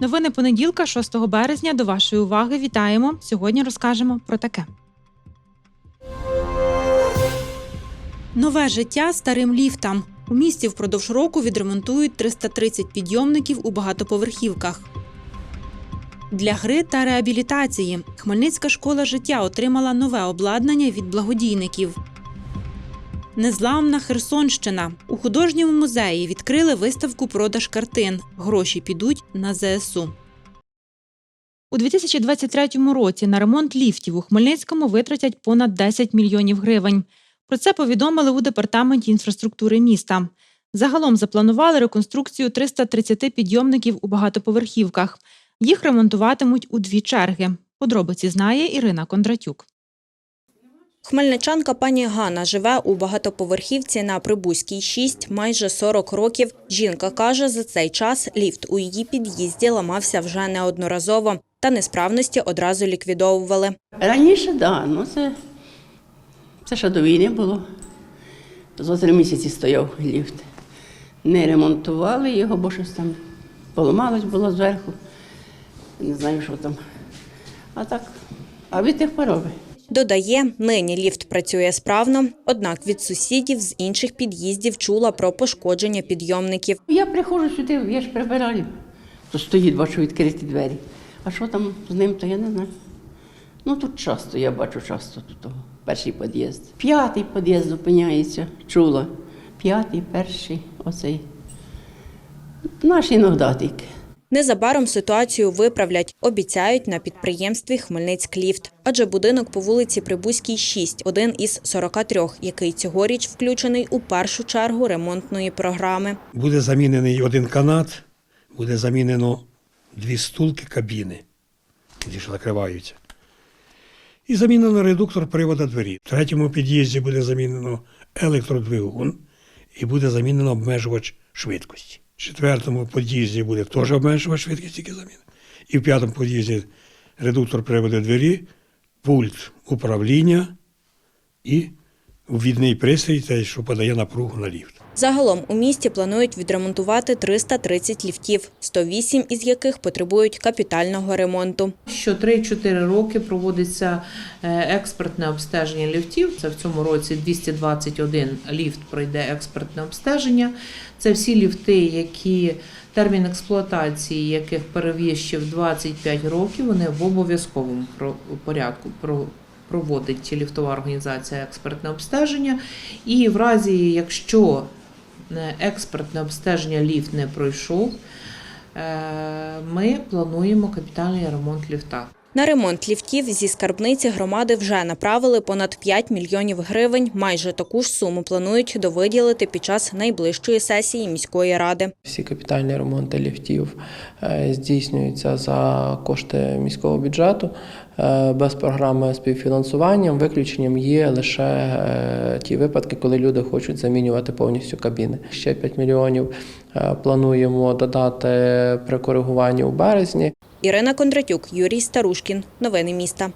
Новини понеділка, 6 березня. До вашої уваги вітаємо. Сьогодні розкажемо про таке. Нове життя старим ліфтам. У місті впродовж року відремонтують 330 підйомників у багатоповерхівках. Для гри та реабілітації Хмельницька школа життя отримала нове обладнання від благодійників. Незламна Херсонщина. У художньому музеї відкрили виставку продаж картин. Гроші підуть на ЗСУ. У 2023 році на ремонт ліфтів у Хмельницькому витратять понад 10 мільйонів гривень. Про це повідомили у департаменті інфраструктури міста. Загалом запланували реконструкцію 330 підйомників у багатоповерхівках. Їх ремонтуватимуть у дві черги. Подробиці знає Ірина Кондратюк. Хмельничанка пані Ганна живе у багатоповерхівці на Прибузькій 6 майже 40 років. Жінка каже, за цей час ліфт у її під'їзді ламався вже неодноразово, та несправності одразу ліквідовували. Раніше, так, да, ну це, це ще до війни було. За три місяці стояв ліфт. Не ремонтували його, бо щось там поламалось було зверху. Не знаю, що там. А так, а від тих пороби. Додає, нині ліфт працює справно, однак від сусідів з інших під'їздів чула про пошкодження підйомників. Я приходжу сюди, я ж прибираю. То стоїть, бачу, відкриті двері. А що там з ним, то я не знаю. Ну тут часто, я бачу часто тут того, перший під'їзд. П'ятий під'їзд зупиняється, чула. П'ятий, перший, оцей. Наш іноді. Незабаром ситуацію виправлять, обіцяють на підприємстві Хмельницькліфт. Адже будинок по вулиці Прибузькій 6 – один із 43, який цьогоріч включений у першу чергу ремонтної програми. Буде замінений один канат, буде замінено дві стулки кабіни, що закриваються. І замінено редуктор привода двері. В третьому під'їзді буде замінено електродвигун і буде замінено обмежувач швидкості. В четвертому під'їзді буде теж обмежувач швидкості тільки замінено. І в п'ятому під'їзді редуктор приводу двері, пульт управління і ввідний пристрій, той, що подає напругу на ліфт. Загалом у місті планують відремонтувати 330 ліфтів, 108 із яких потребують капітального ремонту. Що 3-4 роки проводиться е, експертне обстеження ліфтів. Це в цьому році 221 ліфт пройде експертне обстеження. Це всі ліфти, які термін експлуатації яких перевищив 25 років. Вони в обов'язковому порядку про- проводить ліфтова організація експертне обстеження. І в разі, якщо експертне обстеження ліфт не пройшов, е, ми плануємо капітальний ремонт ліфта. На ремонт ліфтів зі скарбниці громади вже направили понад 5 мільйонів гривень. Майже таку ж суму планують довиділити під час найближчої сесії міської ради. Всі капітальні ремонти ліфтів е, здійснюються за кошти міського бюджету е, без програми співфінансування. Виключенням є лише е, ті випадки, коли люди хочуть замінювати повністю кабіни. Ще 5 мільйонів е, плануємо додати при коригуванні у березні. Ірина Кондратюк, Юрій Старушкін. Новини міста.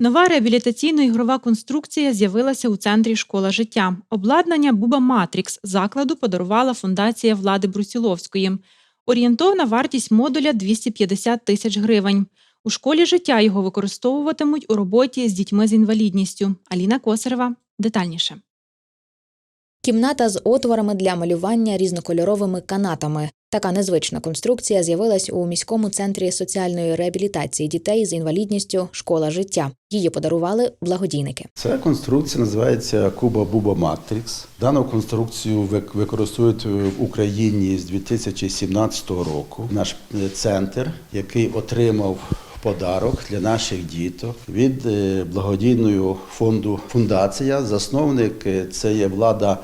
Нова реабілітаційно-ігрова конструкція з'явилася у центрі школа життя. Обладнання Буба Матрікс закладу подарувала фундація влади Брусіловської. Орієнтовна вартість модуля 250 тисяч гривень. У школі життя його використовуватимуть у роботі з дітьми з інвалідністю. Аліна Косарева детальніше. Кімната з отворами для малювання різнокольоровими канатами. Така незвична конструкція з'явилась у міському центрі соціальної реабілітації дітей з інвалідністю Школа життя. Її подарували благодійники. Ця конструкція називається Куба Буба Матрікс. Дану конструкцію вик- використовують в Україні з 2017 року. Наш е, центр, який отримав подарок для наших діток від е, благодійного фонду Фундація. Засновник е, це є влада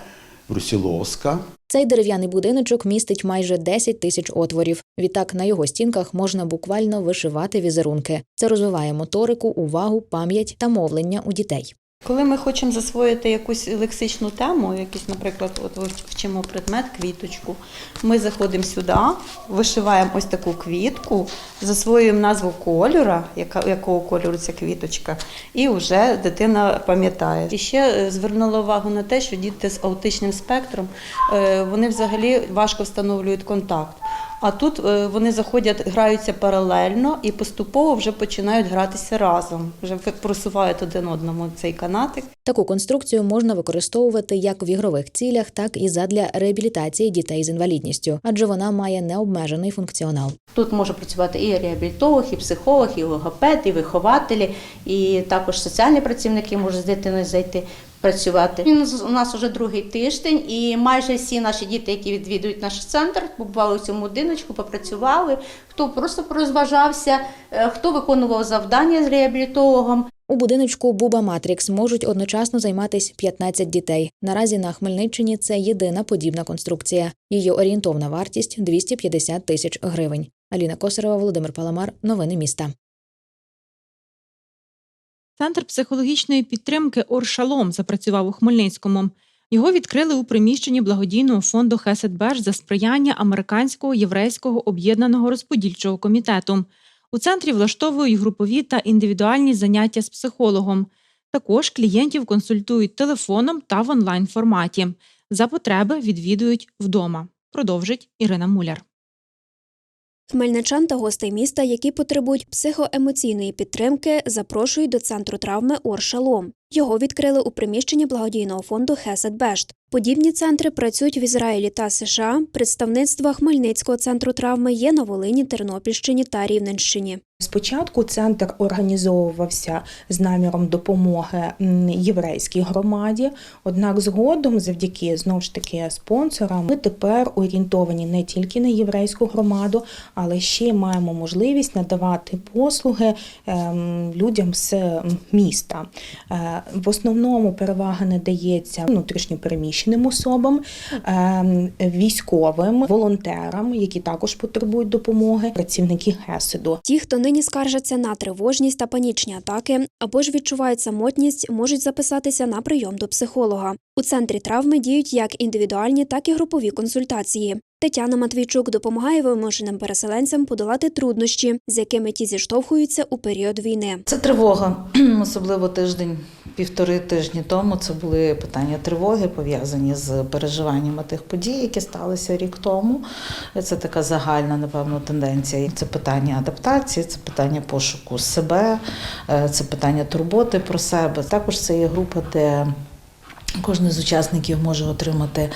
Брусіловська. Цей дерев'яний будиночок містить майже 10 тисяч отворів. Відтак на його стінках можна буквально вишивати візерунки. Це розвиває моторику, увагу, пам'ять та мовлення у дітей. Коли ми хочемо засвоїти якусь лексичну тему, якийсь, наприклад, от вчимо предмет квіточку, ми заходимо сюди, вишиваємо ось таку квітку, засвоюємо назву кольора, якого кольору ця квіточка, і вже дитина пам'ятає. І ще е, звернула увагу на те, що діти з аутичним спектром е, вони взагалі важко встановлюють контакт. А тут е, вони заходять, граються паралельно і поступово вже починають гратися разом, вже просувають один одному цей канатик. Таку конструкцію можна використовувати як в ігрових цілях, так і задля реабілітації дітей з інвалідністю, адже вона має необмежений функціонал. Тут може працювати і реабілітолог, і психолог, і логопед, і вихователі, і також соціальні працівники можуть з дитиною зайти працювати. Він з- у нас вже другий тиждень, і майже всі наші діти, які відвідують наш центр, побували у цьому будиночку, попрацювали. Хто просто порозважався, е, хто виконував завдання з реабілітологом. У будиночку Буба Матрікс можуть одночасно займатися 15 дітей. Наразі на Хмельниччині це єдина подібна конструкція. Її орієнтовна вартість 250 тисяч гривень. Аліна Косарова, Володимир Паламар. Новини міста. Центр психологічної підтримки Оршалом запрацював у Хмельницькому. Його відкрили у приміщенні благодійного фонду Хесетбеш за сприяння американського єврейського об'єднаного розподільчого комітету. У центрі влаштовують групові та індивідуальні заняття з психологом. Також клієнтів консультують телефоном та в онлайн форматі. За потреби відвідують вдома. Продовжить Ірина Муляр. Хмельничан та гостей міста, які потребують психоемоційної підтримки, запрошують до центру травми Оршалом. Його відкрили у приміщенні благодійного фонду Хесед Бешт. Подібні центри працюють в Ізраїлі та США. Представництва Хмельницького центру травми є на Волині, Тернопільщині та Рівненщині. Спочатку центр організовувався з наміром допомоги єврейській громаді. Однак згодом, завдяки знову ж таки спонсорам, ми тепер орієнтовані не тільки на єврейську громаду, але ще маємо можливість надавати послуги ем, людям з міста. В основному перевага надається внутрішньопереміщеним особам, ем, військовим, волонтерам, які також потребують допомоги, працівники ГЕСИДу. Ті, хто нині скаржаться на тривожність та панічні атаки, або ж відчувають самотність, можуть записатися на прийом до психолога. У центрі травми діють як індивідуальні, так і групові консультації. Тетяна Матвійчук допомагає вимушеним переселенцям подолати труднощі, з якими ті зіштовхуються у період війни. Це тривога, особливо тиждень, півтори тижні тому. Це були питання тривоги, пов'язані з переживаннями тих подій, які сталися рік тому. Це така загальна, напевно, тенденція. Це питання адаптації, це питання пошуку себе, е, це питання турботи про себе. Також це є група, де кожен з учасників може отримати.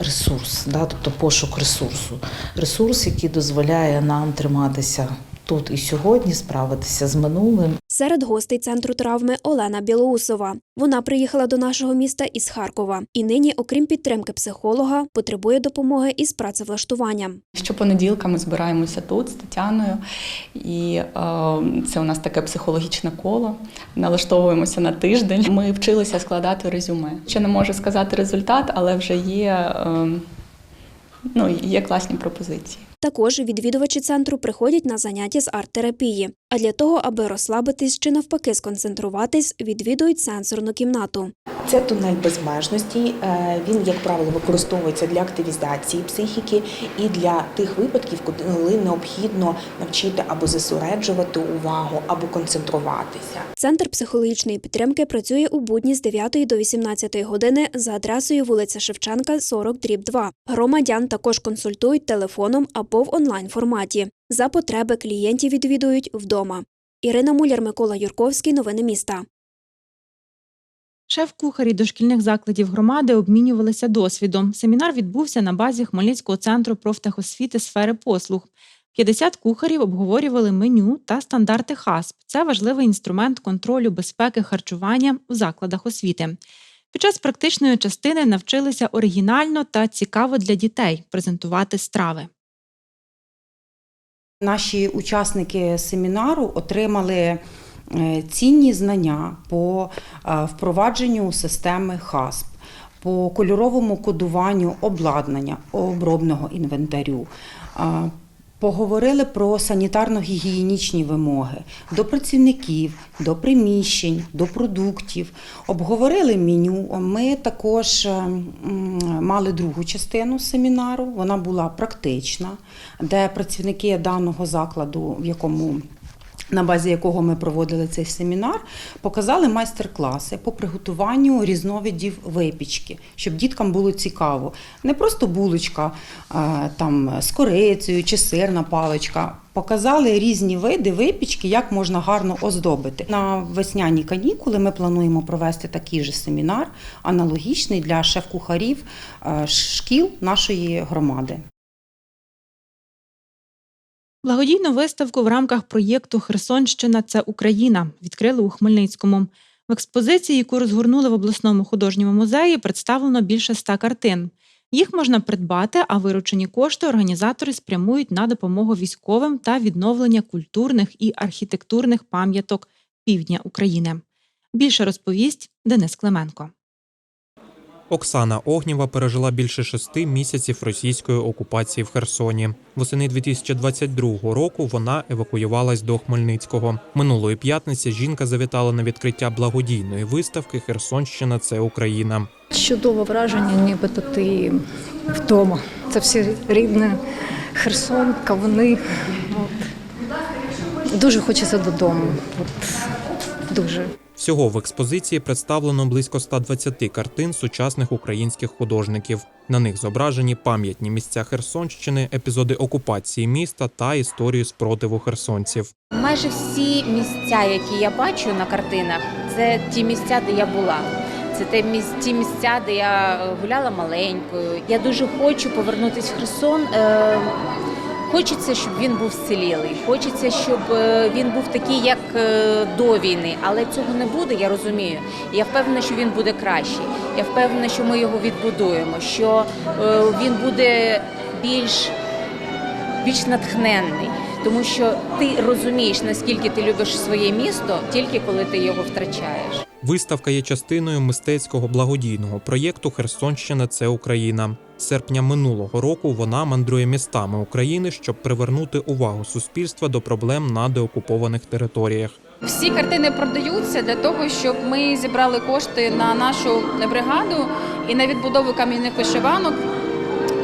Ресурс, да, тобто пошук ресурсу. Ресурс, який дозволяє нам триматися тут і сьогодні, справитися з минулим Серед гостей центру травми Олена Білоусова. Вона приїхала до нашого міста із Харкова і нині, окрім підтримки психолога, потребує допомоги із працевлаштуванням. Щопонеділка ми збираємося тут з Тетяною, і е, це у нас таке психологічне коло. Налаштовуємося на тиждень. Ми вчилися складати резюме. Ще не можу сказати результат, але вже є, е, ну, є класні пропозиції. Також відвідувачі центру приходять на заняття з арт-терапії. А для того, аби розслабитись чи навпаки сконцентруватись, відвідують сенсорну кімнату. Це тунель безмежності. Е, Він, як правило, використовується для активізації психіки і для тих випадків, коли необхідно навчити або зосереджувати увагу, або концентруватися. Центр психологічної підтримки працює у будні з 9 до 18 години за адресою вулиця Шевченка, 40 дріб 2. Громадян також консультують телефоном або в онлайн форматі. За потреби клієнтів відвідують вдома. Ірина Муляр, Микола Юрковський. Новини міста. Шеф-кухарі дошкільних закладів громади обмінювалися досвідом. Семінар відбувся на базі Хмельницького центру профтехосвіти сфери послуг. 50 кухарів обговорювали меню та стандарти ХАСП. Це важливий інструмент контролю безпеки харчування в закладах освіти. Під час практичної частини навчилися оригінально та цікаво для дітей презентувати страви. Наші учасники семінару отримали цінні знання по е, впровадженню системи ХАСП, по кольоровому кодуванню обладнання обробного інвентарю, е, Поговорили про санітарно-гігієнічні вимоги до працівників, до приміщень, до продуктів. Обговорили меню. Ми також е, мали другу частину семінару. Вона була практична, де працівники даного закладу, в якому на базі якого ми проводили цей семінар, показали майстер-класи по приготуванню різновидів випічки, щоб діткам було цікаво. Не просто булочка е, там з корицею чи сирна паличка. Показали різні види випічки, як можна гарно оздобити. На весняні канікули ми плануємо провести такий же семінар, аналогічний для шеф-кухарів е, шкіл нашої громади. Благодійну виставку в рамках проєкту Херсонщина це Україна відкрили у Хмельницькому. В експозиції, яку розгорнули в обласному художньому музеї, представлено більше ста картин. Їх можна придбати, а виручені кошти організатори спрямують на допомогу військовим та відновлення культурних і архітектурних пам'яток півдня України. Більше розповість Денис Клименко. Оксана Огнєва пережила більше шести місяців російської окупації в Херсоні. Восени 2022 року вона евакуювалась до Хмельницького. Минулої п'ятниці жінка завітала на відкриття благодійної виставки Херсонщина це Україна. Чудове враження, нібито ти вдома. Це все рідне, Херсон, кавуни. Дуже хочеться додому. От. Дуже. Всього в експозиції представлено близько 120 картин сучасних українських художників. На них зображені пам'ятні місця Херсонщини, епізоди окупації міста та історію спротиву херсонців. Майже всі місця, які я бачу на картинах, це ті місця, де я була. Це те ті місця, де я е, гуляла маленькою. Я дуже хочу повернутися в Херсон. Хочеться, щоб він був вцілілий. Хочеться, щоб е, він був такий, як е, до війни. Але цього не буде, я розумію. Я впевнена, що він буде кращий. Я впевнена, що ми його відбудуємо, що е, він буде більш більш натхненний, тому що ти розумієш, наскільки ти любиш своє місто, тільки коли ти його втрачаєш. Виставка є частиною мистецького благодійного проєкту Херсонщина це Україна. Серпня минулого року вона мандрує містами України, щоб привернути увагу суспільства до проблем на деокупованих територіях. Всі картини продаються для того, щоб ми зібрали кошти на нашу бригаду і на відбудову кам'яних вишиванок.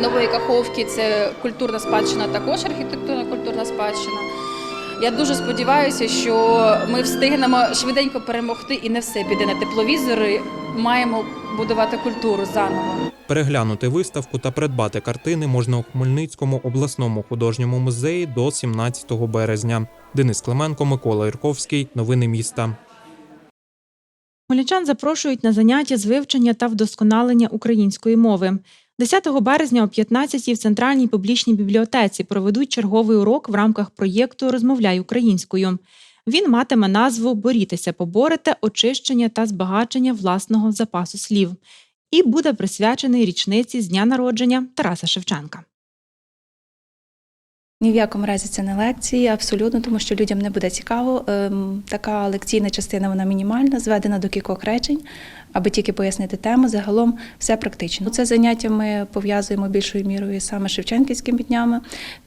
Нової Каховки це культурна спадщина, також архітектурна культурна спадщина. Я дуже сподіваюся, що ми встигнемо швиденько перемогти і не все піде на тепловізори. Маємо будувати культуру заново. Переглянути виставку та придбати картини можна у Хмельницькому обласному художньому музеї до 17 березня. Денис Клименко, Микола Ірковський. Новини міста. Хмельничан запрошують на заняття з вивчення та вдосконалення української мови. 10 березня о 15-й в центральній публічній бібліотеці проведуть черговий урок в рамках проєкту Розмовляй українською. Він матиме назву Борітеся, поборете, очищення та збагачення власного запасу слів і буде присвячений річниці з дня народження Тараса Шевченка. Ні в якому разі це не лекції, абсолютно, тому що людям не буде цікаво. Ем, Така лекційна частина вона мінімальна, зведена до кількох речень, аби тільки пояснити тему. Загалом все практично. Це заняття ми пов'язуємо більшою мірою саме шевченківськими днями.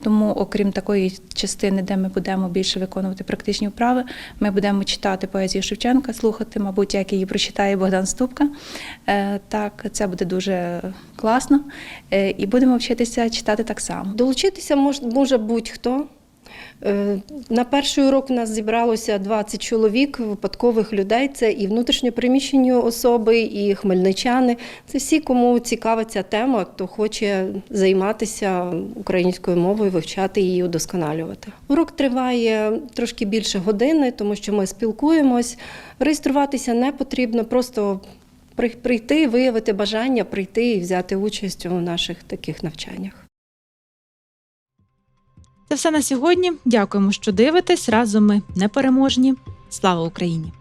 Тому, окрім такої частини, де ми будемо більше виконувати практичні вправи, ми будемо читати поезію Шевченка, слухати, мабуть, як її прочитає Богдан Ступка. Е, Так, це буде дуже класно. Е, І будемо вчитися читати так само. Долучитися мож- може будь-хто. Е, На перший урок у нас зібралося 20 чоловік, випадкових людей. Це і внутрішньопереміщені особи, і хмельничани. Це всі, кому цікава ця тема, хто хоче займатися українською мовою, вивчати її, удосконалювати. Урок триває трошки більше години, тому що ми спілкуємось. Реєструватися не потрібно, просто при- прийти, виявити бажання, прийти і взяти участь у наших таких навчаннях. Це все на сьогодні. Дякуємо, що дивитесь. Разом ми непереможні. Слава Україні!